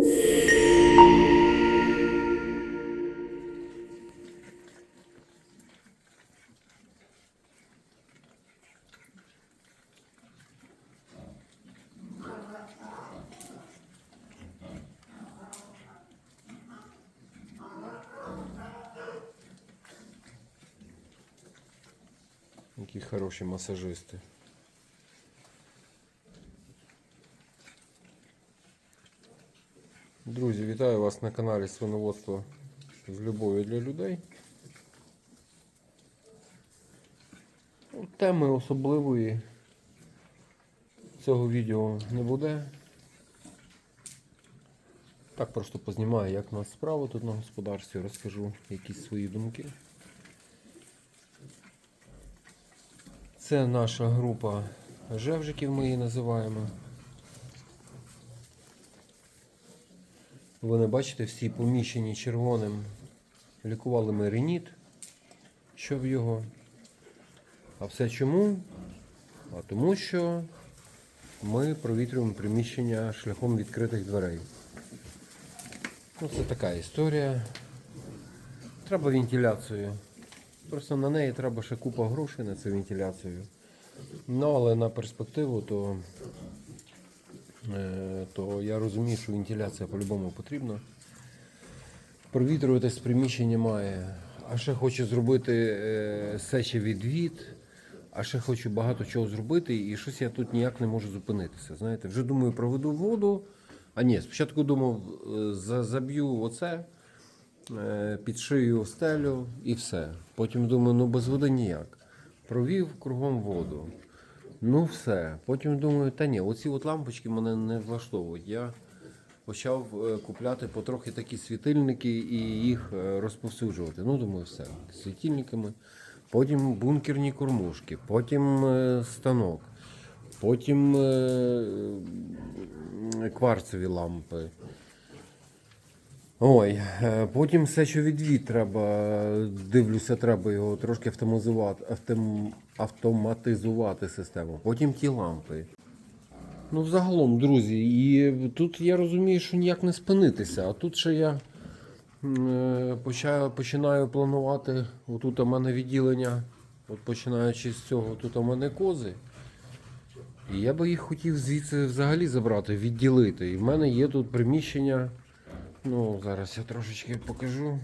Які хороші масажисти. Вітаю вас на каналі Свиноводство з любов'ю для людей. Ну, Теми особливої цього відео не буде. Так просто познімаю, як у нас справа тут на господарстві, розкажу якісь свої думки. Це наша група жевжиків, ми її називаємо. Вони бачите, всі поміщені червоним. Лікували ми реніт, щоб його. А все чому? А тому що ми провітрюємо приміщення шляхом відкритих дверей. Ну, це така історія. Треба вентиляцію. Просто на неї треба ще купа грошей на цю вентиляцію. Ну, але на перспективу, то, то я розумію, що вентиляція по-любому потрібна. Провітрюватись приміщення має. А ще хочу зробити е, сечевідвід, а ще хочу багато чого зробити, і щось я тут ніяк не можу зупинитися. Знаєте, вже думаю, проведу воду. А ні, спочатку думав, е, заб'ю оце, е, підшию стелю і все. Потім думаю, ну без води ніяк. Провів кругом воду. Ну все. Потім думаю, та ні, оці от лампочки мене не влаштовують. Я почав е, купляти потрохи такі світильники і їх е, розповсюджувати. Ну, думаю, все. Світильниками. Потім бункерні кормушки, потім е, станок, потім кварцеві лампи. Ой, потім все, що відвід треба, дивлюся, треба його трошки автоматизувати, автом, автоматизувати систему. Потім ті лампи. Ну, взагалом, друзі, і тут я розумію, що ніяк не спинитися. А тут ще я е, починаю планувати. Отут у мене відділення, от починаючи з цього, тут у мене кози. І я би їх хотів звідси взагалі забрати, відділити. І в мене є тут приміщення. Ну, зараз я трошечки покажу.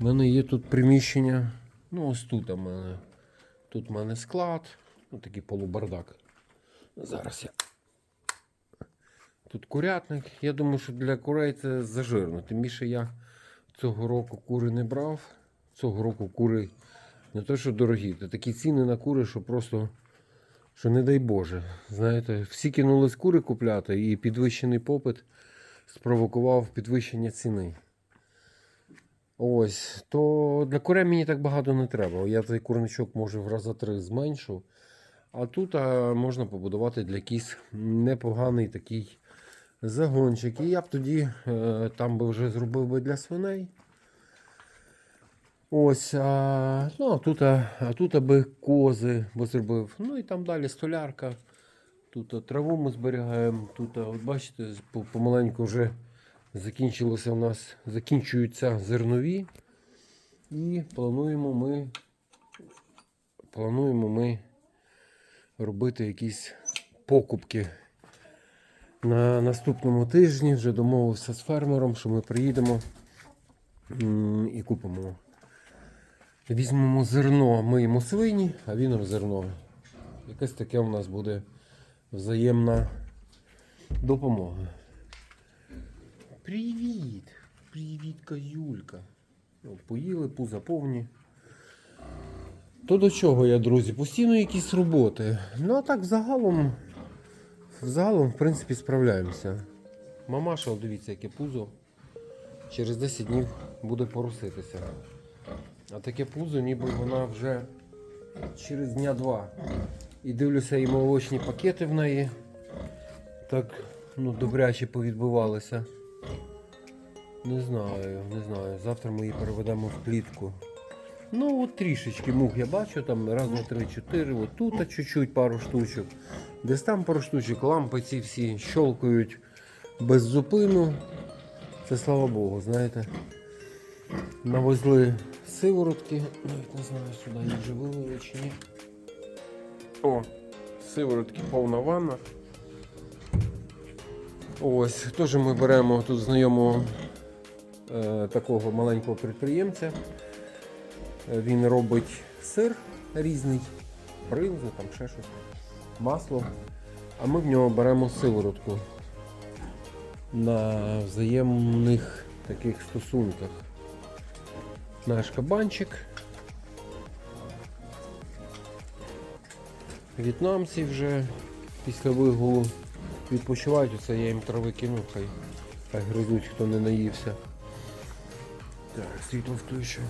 У мене є тут приміщення. Ну, ось тут у мене. Тут у мене склад. Ну, такий полубардак. Зараз я. Тут курятник. Я думаю, що для курей це зажирно. Тим більше я цього року кури не брав. Цього року кури не то, що дорогі, то такі ціни на кури, що просто. Що не дай Боже. Знаєте, всі кинулись кури купляти і підвищений попит спровокував підвищення ціни. Ось, то для курей мені так багато не треба. Я цей курничок може в рази три зменшу. А тут а, можна побудувати для кіз непоганий такий загончик. І я б тоді е, там би вже зробив би для свиней. Ось, а, ну, а тут, а, а тут аби кози би зробив. Ну і там далі столярка. Тут а, траву ми зберігаємо. Тут, а, от бачите, помаленьку вже закінчилося у нас, закінчуються зернові. І плануємо ми, плануємо ми робити якісь покупки. На наступному тижні вже домовився з фермером, що ми приїдемо і купимо. Візьмемо зерно, миємо свині, а він зерно. Якесь таке у нас буде взаємна допомога. Привіт! Привіт, козюлька. О, Поїли, пуза повні. То до чого я, друзі? Постійно якісь роботи. Ну а так взагалом, взагалом, в принципі, справляємося. Мамаша, дивіться, яке пузо. Через 10 днів буде пороситися. А таке пузо, ніби вона вже через дня два. І дивлюся, і молочні пакети в неї так ну, добряче повідбивалися. Не знаю, не знаю. Завтра ми її переведемо в клітку. Ну, от трішечки мух я бачу, там раз, два, три, чотири, от тут чуть-чуть пару штучок. Десь там пару штучок, лампи ці всі щолкають без зупину. Це слава Богу, знаєте. Навезли сиворотки. Навіть не знаю, сюди їх вже вилили чи ні. О, сиворотки повна ванна. Ось, теж ми беремо тут знайомого такого маленького підприємця. Е, Він робить сир різний, бринзу, там ще щось, масло. А ми в нього беремо сиворотку на взаємних таких стосунках. Наш кабанчик. В'єтнамці вже після вигулу відпочивають, оце я їм трави кину, хай, хай гризуть, хто не наївся. Так, світло включу.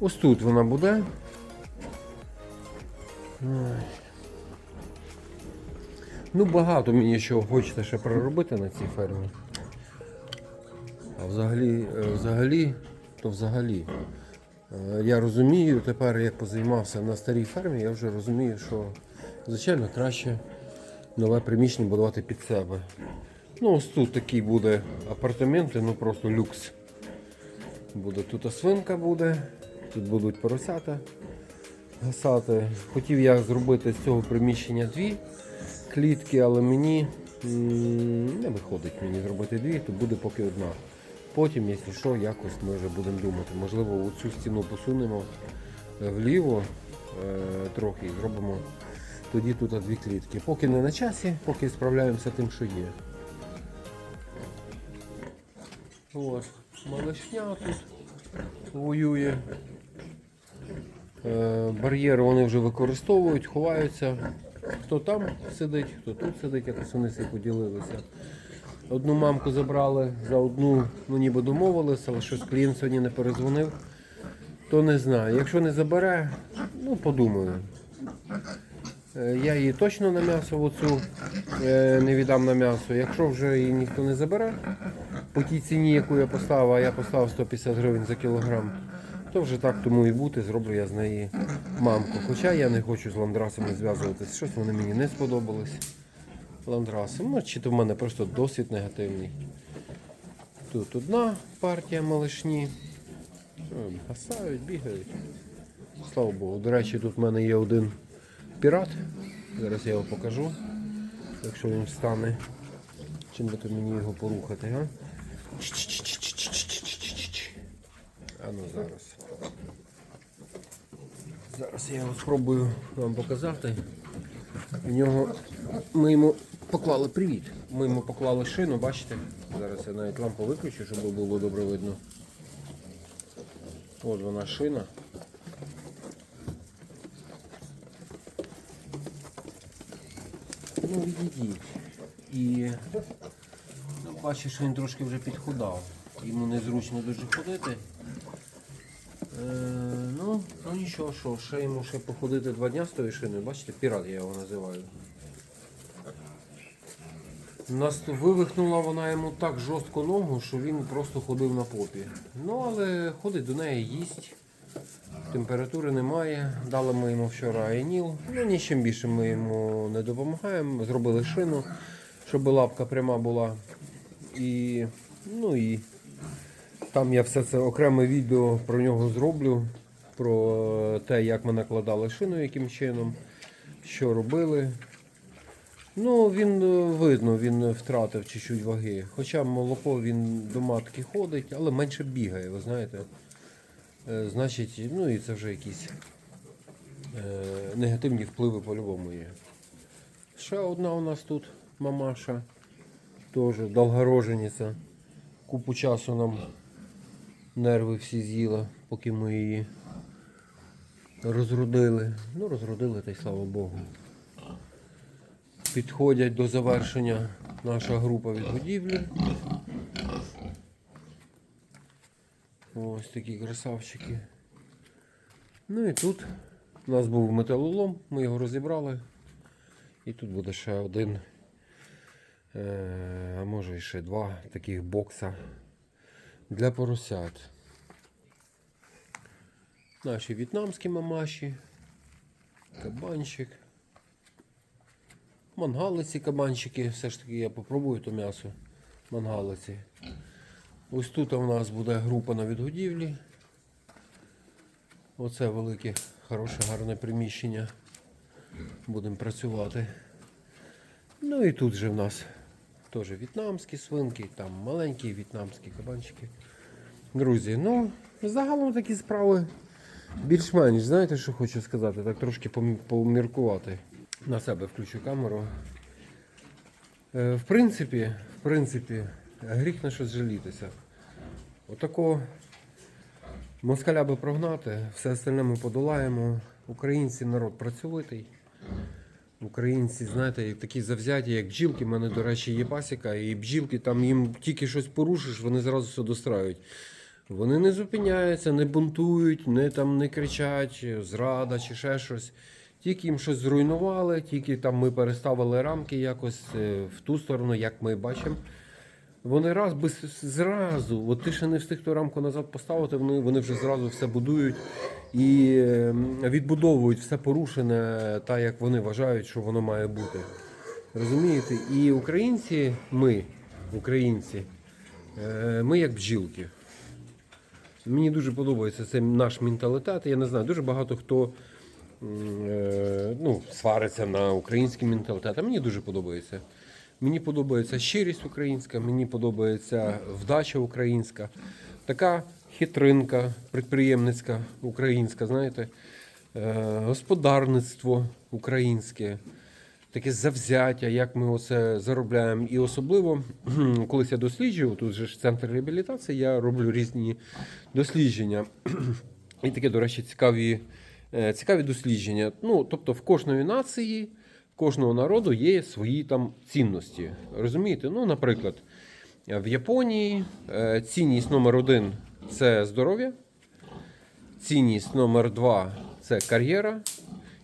Ось тут вона буде. Ну, багато мені чого хочеться ще проробити на цій фермі. А взагалі, е, взагалі, то взагалі. Е, Я розумію тепер, як позаймався на старій фермі, я вже розумію, що звичайно краще нове приміщення будувати під себе. Ну, ось тут такі буде апартаменти, ну просто люкс. Буде тут свинка буде, тут будуть поросята гасати. Хотів я зробити з цього приміщення дві клітки, але мені не виходить мені зробити дві, то буде поки одна. Потім, якщо що, якось ми вже будемо думати. Можливо, цю стіну посунемо вліво е, трохи і зробимо тоді тут дві клітки. Поки не на часі, поки справляємося тим, що є. От, малишня тут воює. Е, Бар'єри вони вже використовують, ховаються. Хто там сидить, хто тут сидить, якось вони всі поділилися. Одну мамку забрали, за одну ну ніби домовилися, але щось клієнт сьогодні не перезвонив, то не знаю. Якщо не забере, ну подумаю. Е, Я її точно на м'ясо оцю е, не віддам на м'ясо. Якщо вже її ніхто не забере, по тій ціні, яку я поставив, а я поставив 150 гривень за кілограм, то вже так тому і бути, зроблю я з неї мамку. Хоча я не хочу з ландрасами зв'язуватися, щось вони мені не сподобались. Ландрасом. Ну, чи то в мене просто досвід негативний. Тут одна партія малишні. Гасають, бігають. Слава Богу. До речі, тут в мене є один пірат. Зараз я його покажу. Якщо він встане. Чим би то мені його порухати, га? А ну зараз. Зараз я його спробую вам показати. В нього ми йому поклали привіт. Ми йому поклали шину, бачите? Зараз я навіть лампу виключу, щоб було добре видно. От вона шина. Ну, відійдіть. І бачиш, що він трошки вже підхудав. Йому незручно дуже ходити. Е, ну, ну нічого, що, ще йому ще походити два дня з тою шиною, бачите, пірат я його називаю. Нас вивихнула вона йому так жорстко ногу, що він просто ходив на попі. Ну, але ходить до неї, їсть. Температури немає. Дали ми йому вчора айніл. Ну, нічим більше ми йому не допомагаємо. Зробили шину, щоб лапка пряма була. І, ну і там я все це окреме відео про нього зроблю. Про те, як ми накладали шину, яким чином, що робили. Ну, він е, видно, він втратив чуть-чуть ваги. Хоча молоко він до матки ходить, але менше бігає, ви знаєте. Е, Значить, ну і це вже якісь е, негативні впливи по-любому є. Ще одна у нас тут мамаша, теж довгорожениця. Купу часу нам нерви всі з'їла, поки ми її розрудили. Ну, розрудили, та й слава Богу. Підходять до завершення наша група відгодівлі. Ось такі красавчики. Ну і тут у нас був металолом, ми його розібрали. І тут буде ще один, а може і ще два таких бокса для поросят. Наші в'єтнамські мамаші, кабанчик. мангалиці кабанчики. Все ж таки я попробую то м'ясо. Мангалиці. Ось тут у нас буде група на відгодівлі. Оце велике, хороше, гарне приміщення. Будемо працювати. Ну і тут же в нас теж в'єтнамські свинки, там маленькі в'єтнамські кабанчики. Друзі, ну, загалом такі справи більш-менш, знаєте, що хочу сказати, так трошки поміркувати. На себе включу камеру. Е, в принципі, в принципі, гріх на щось жалітися. Отако москаля би прогнати, все остальне ми подолаємо. Українці народ працьовитий. Українці, знаєте, такі завзяті, як бджілки. У мене, до речі, є пасіка, і бджілки там їм тільки щось порушиш, вони зразу все достраюють. Вони не зупиняються, не бунтують, не там не кричать, зрада чи ще щось. Тільки їм щось зруйнували, тільки там ми переставили рамки якось е, в ту сторону, як ми бачимо. Вони раз без зразу, от ти ще не встиг ту рамку назад поставити, вони, вони вже зразу все будують і е, відбудовують все порушене, так як вони вважають, що воно має бути. Розумієте? І українці, ми, українці, е, ми як бджілки. Мені дуже подобається цей наш менталітет. Я не знаю, дуже багато хто е, ну, свариться на український менталітет. А мені дуже подобається. Мені подобається щирість українська, мені подобається вдача українська, така хитринка підприємницька українська, знаєте, е, господарництво українське, таке завзяття, як ми оце заробляємо. І особливо, колись я досліджував, тут же ж центр реабілітації, я роблю різні дослідження. І таке, до речі, цікаві, е, цікаві дослідження. Ну, тобто в кожної нації, кожного народу є свої там цінності. Розумієте? Ну, наприклад, в Японії е, цінність номер один це здоров'я, цінність номер два це кар'єра,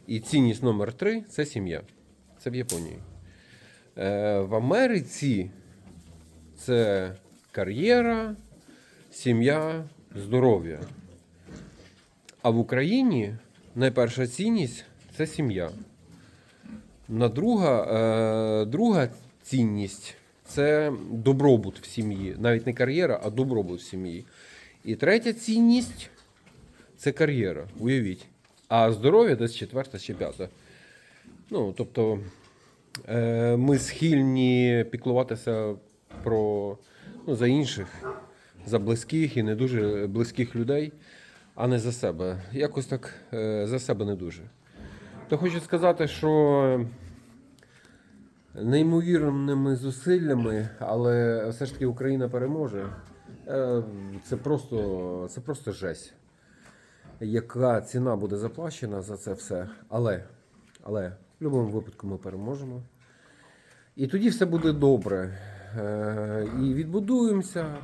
і цінність номер три це сім'я. Це в Японії. Е, В Америці це кар'єра, сім'я, здоров'я. А в Україні найперша цінність це сім'я. На друга, е, друга цінність це добробут в сім'ї. Навіть не кар'єра, а добробут в сім'ї. І третя цінність це кар'єра. Уявіть. А здоров'я десь четверта чи п'ята. Ну, тобто, е, ми схильні піклуватися про, ну, за інших, за близьких і не дуже близьких людей, а не за себе. Якось так е, за себе не дуже. То хочу сказати, що неймовірними зусиллями, але все ж таки Україна переможе. Е, Це просто, це просто жесть. Яка ціна буде заплачена за це все. Але, але в будь-якому випадку ми переможемо. І тоді все буде добре. Е, І відбудуємося,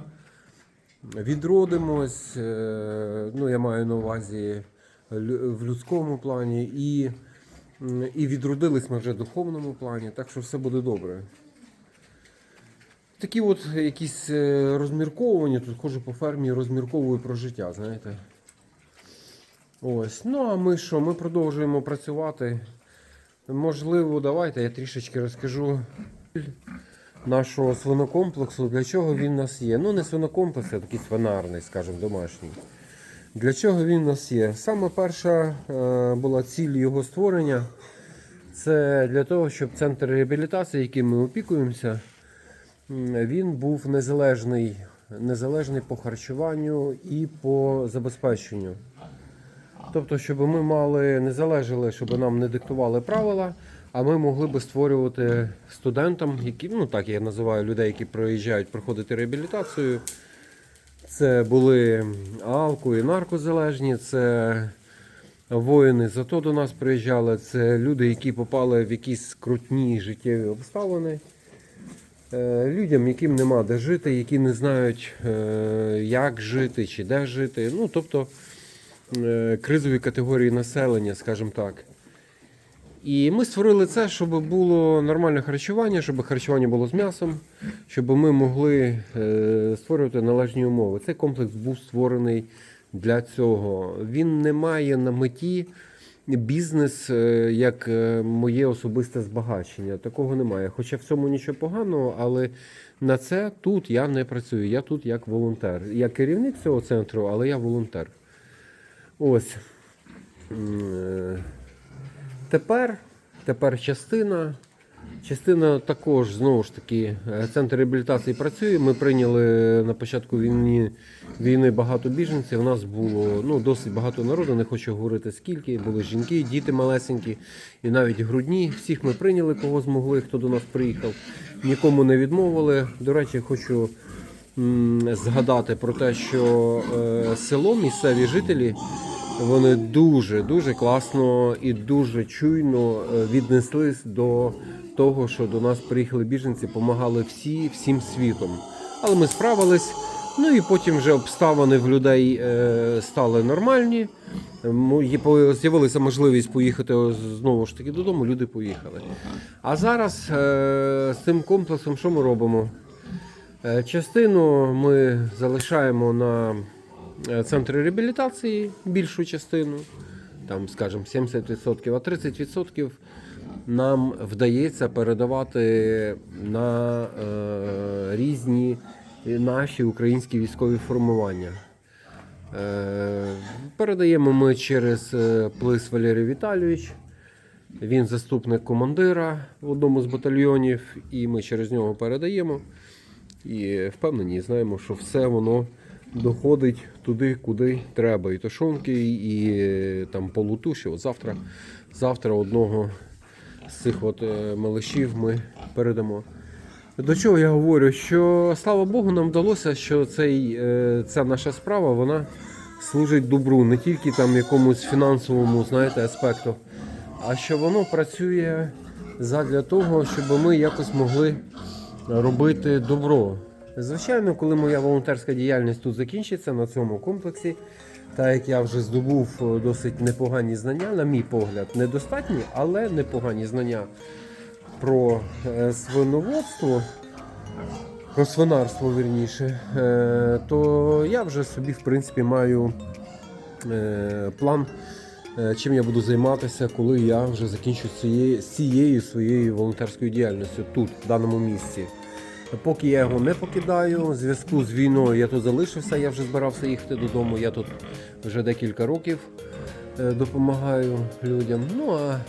відродимось. е, Ну, я маю на увазі в людському плані, і, і відродились ми вже в духовному плані, так що все буде добре. Такі от якісь е, розмірковування, тут ходжу по фермі, розмірковую про життя, знаєте. Ось. Ну а ми що? Ми продовжуємо працювати. Можливо, давайте я трішечки розкажу нашого свинокомплексу, для чого він у нас є. Ну, не свинокомплекс, а такий свинарний, скажімо, домашній. Для чого він у нас є? Саме перша е, була ціль його створення. Це для того, щоб центр реабілітації, яким ми опікуємося, він був незалежний, незалежний по харчуванню і по забезпеченню. Тобто, щоб ми мали не залежали, щоб нам не диктували правила, а ми могли би створювати студентам, які, ну так я називаю людей, які приїжджають проходити реабілітацію. Це були алко і наркозалежні, це воїни з АТО до нас приїжджали, це люди, які попали в якісь скрутні життєві обставини. Е, Людям, яким нема де жити, які не знають, е, як жити чи де жити. Ну, тобто е, кризові категорії населення, скажімо так. І ми створили це, щоб було нормальне харчування, щоб харчування було з м'ясом, щоб ми могли е, створювати належні умови. Цей комплекс був створений для цього. Він не має на меті бізнес е, як е, моє особисте збагачення. Такого немає. Хоча в цьому нічого поганого, але на це тут я не працюю. Я тут як волонтер. Я керівник цього центру, але я волонтер. Ось. Тепер, тепер частина. Частина також знову ж таки е, центр реабілітації працює. Ми прийняли на початку війни, війни багато біженців. У нас було ну, досить багато народу, не хочу говорити скільки. Були жінки, діти малесенькі і навіть грудні. Всіх ми прийняли, кого змогли, хто до нас приїхав. Нікому не відмовили. До речі, хочу згадати про те, що е, село, місцеві жителі. Вони дуже дуже класно і дуже чуйно е, віднеслись до того, що до нас приїхали біженці, допомагали всі всім світом. Але ми справились. Ну і потім вже обставини в людей е, стали нормальні. З'явилася можливість поїхати знову ж таки додому. Люди поїхали. А зараз е, з цим комплексом що ми робимо? Частину ми залишаємо на е, центрі реабілітації, більшу частину, там, скажімо, 70%, а 30% нам вдається передавати на е, різні наші українські військові формування. Е, передаємо ми через е, Плис Валерій Віталійович. Він заступник командира в одному з батальйонів, і ми через нього передаємо. І впевнені, знаємо, що все воно доходить туди, куди треба. І тушонки, і там полутуші. От завтра, завтра одного з цих от е, малишів ми передамо. До чого я говорю? Що слава Богу, нам вдалося, що цей, е, ця наша справа вона служить добру, не тільки там якомусь фінансовому, знаєте, аспекту, а що воно працює задля того, щоб ми якось могли робити добро. Звичайно, коли моя волонтерська діяльність тут закінчиться на цьому комплексі, так як я вже здобув е, досить непогані знання, на мій погляд, недостатні, але непогані знання про е, свиноводство, про свинарство вірніше, е, то я вже собі, в принципі, маю план, чим я буду займатися, коли я вже закінчу цією, цією своєю волонтерською діяльністю тут, в даному місці. Поки я його не покидаю, в зв'язку з війною я тут залишився, я вже збирався їхати додому. Я тут вже декілька років е, допомагаю людям. Ну а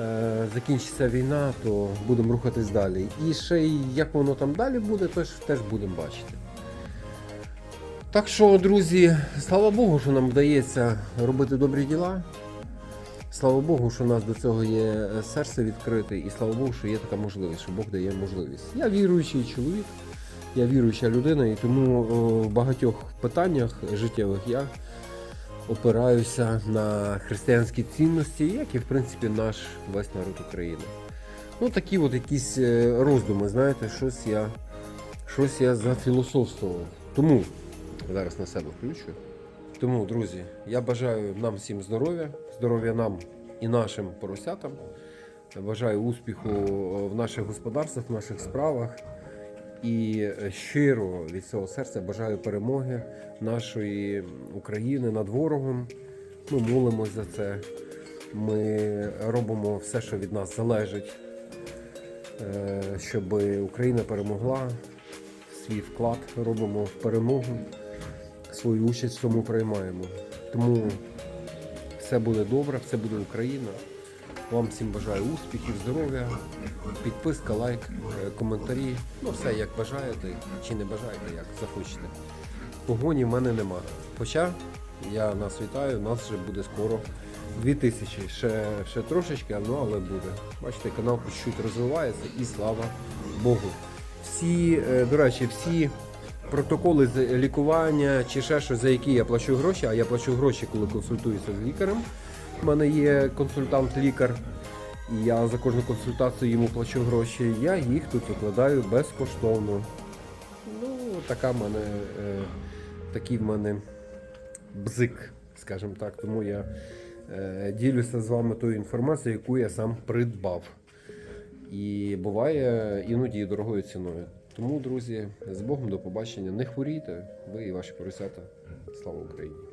е, закінчиться війна, то будемо рухатись далі. І ще як воно там далі буде, теж, теж будемо бачити. Так що, друзі, слава Богу, що нам вдається робити добрі діла. Слава Богу, що у нас до цього є е, серце відкрите, і слава Богу, що є така можливість, що Бог дає можливість. Я віруючий чоловік, я віруюча людина, і тому в багатьох питаннях життєвих я опираюся на християнські цінності, як і в принципі наш весь народ України. Ну такі от якісь е, роздуми, знаєте, щось я, щось я зафілософствував. Тому зараз на себе включу. Тому, друзі, я бажаю нам всім здоров'я, здоров'я нам і нашим поросятам. Бажаю успіху в наших господарствах, в наших справах. І щиро від цього серця бажаю перемоги нашої України над ворогом. Ми молимось за це. Ми робимо все, що від нас залежить, е, щоб Україна перемогла. Свій вклад робимо в перемогу свою участь в цьому приймаємо. Тому все буде добре, все буде Україна. Вам всім бажаю успіхів, здоров'я, підписка, лайк, е, коментарі. Ну, все як бажаєте чи не бажаєте, як захочете. Погоні в мене нема. Хоча я нас вітаю, нас вже буде скоро 2000. Ще, ще трошечки, ну але буде. Бачите, канал чуть розвивається і слава Богу. Всі, е, до речі, всі протоколи з лікування чи ще щось, за які я плачу гроші, а я плачу гроші, коли консультуюся з лікарем. У мене є консультант-лікар, і я за кожну консультацію йому плачу гроші. Я їх тут викладаю безкоштовно. Ну, така в мене, е, такий в мене бзик, скажімо так. Тому я е, ділюся з вами тою інформацією, яку я сам придбав. І буває іноді дорогою ціною. Тому, друзі, з Богом до побачення. Не хворійте, ви і ваші поросята. Слава Україні!